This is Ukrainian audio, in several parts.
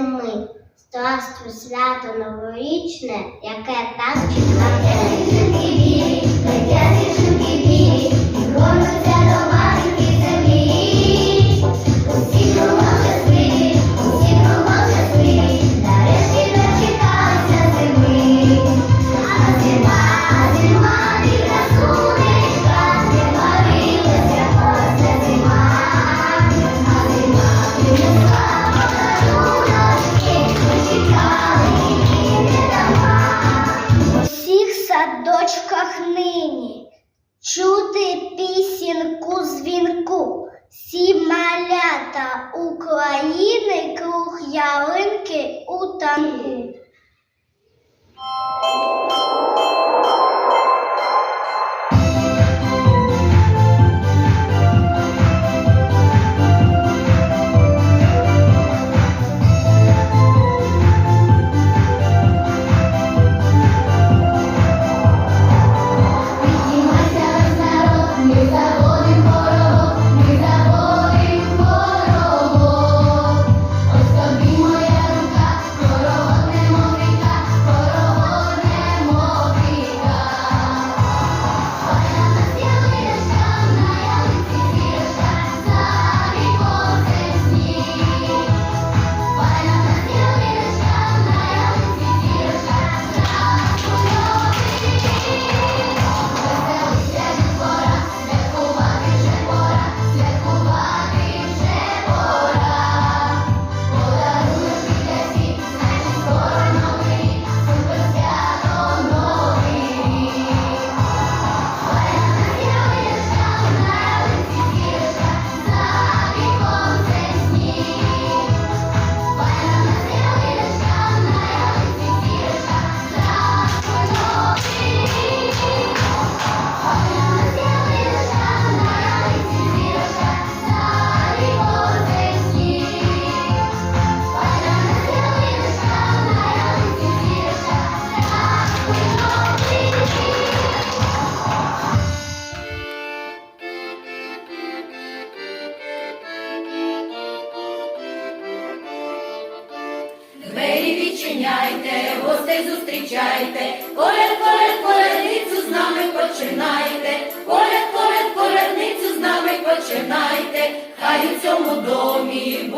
зими. Здравствуй, свято новорічне, яке нас чекає. Чути пісінку дзвінку. Сі малята України круг ялинки у танку. Відчиняйте, гостей зустрічайте, коляд, поряд, колядницю з нами починайте, коляд, поряд коледницю з нами починайте, хай у цьому домі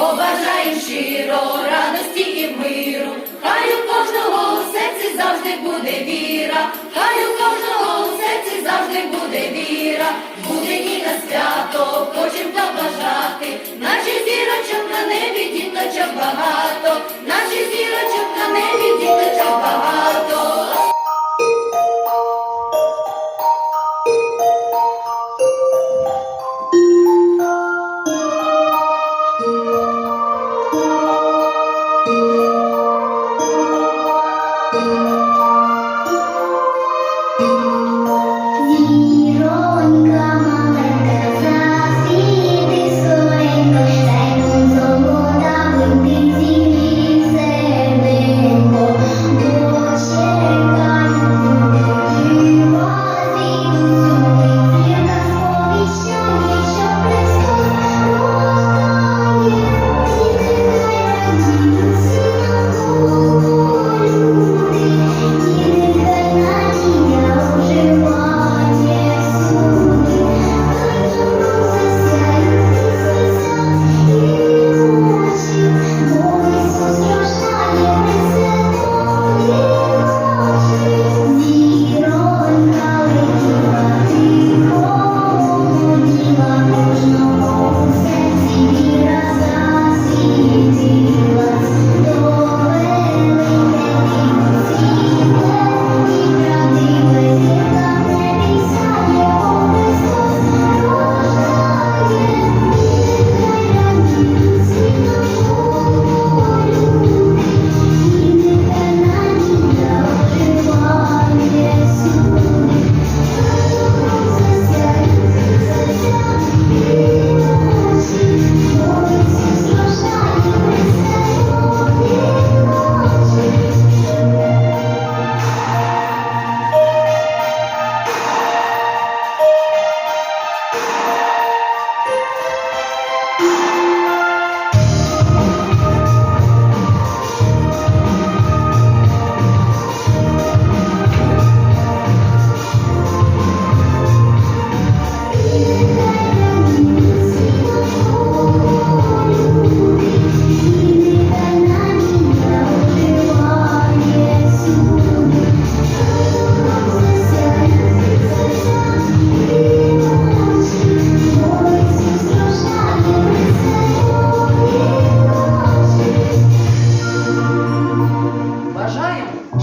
Побажаєм щиро радості і миру, хай у кожного у серці завжди буде віра, хай у кожного у серці завжди буде віра, буде і на свято, хочем побажати, наші зірочок на небі діточок багато, наші зірочок на небі діточок багато.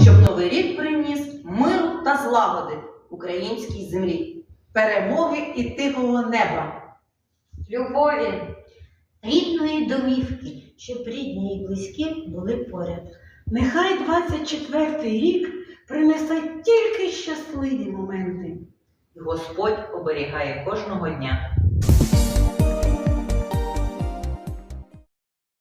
щоб новий рік приніс миру та злагоди українській землі, перемоги і тихого неба, любові, рідної домівки, щоб рідні і близькі були поряд. Нехай 24-й рік принесе тільки щасливі моменти. Господь оберігає кожного дня.